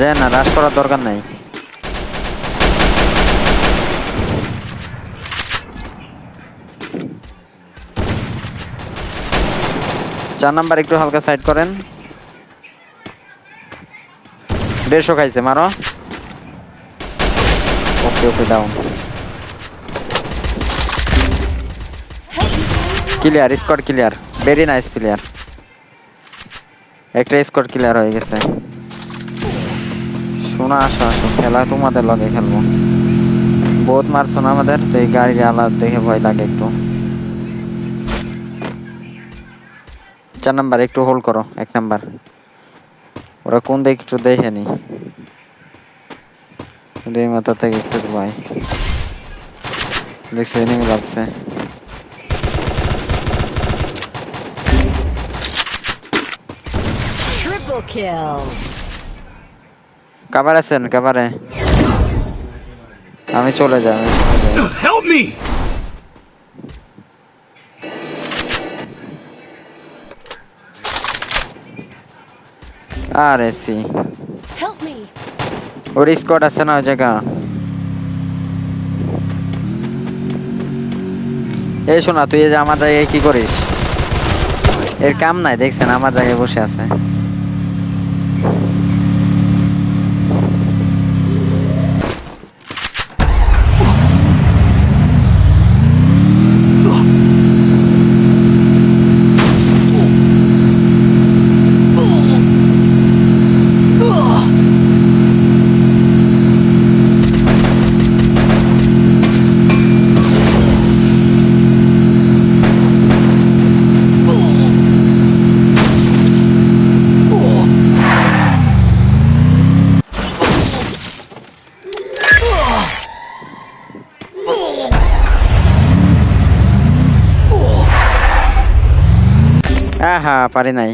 যায় না রাশ করার দরকার নাই। চার নাম্বার একটু হালকা সাইড করেন। দেড়শো খাইছে, মারো। Okay okay down clear squad clear very nice player একটা স্কট ক্লিয়ার হয়ে গেছে। শোনা, আসো আসো, খেলা তোমাদের লগে খেলব। বহুত মারছো না আমাদের? তো এই গাড়ি আলাদা, দেখে ভয় লাগে একটু। চার নাম্বার, একটু হোল্ড করো, এক নাম্বার। ওরা কোন দিক একটু দেখে নি? মাথা থেকে একটু ভাই দেখছি এনিমি ভাবছে। Triple kill. কাবার আছেন কাবারে আমি চলে যাই যাই। Help আরে সি। Help me. ওর স্কোয়াড আছে না ওই জায়গা? এই শোনা তুই যে আমার জায়গায় কি করিস? এর কাম নাই দেখছেন আমার জায়গায় বসে আছে। আহা পারি নাই।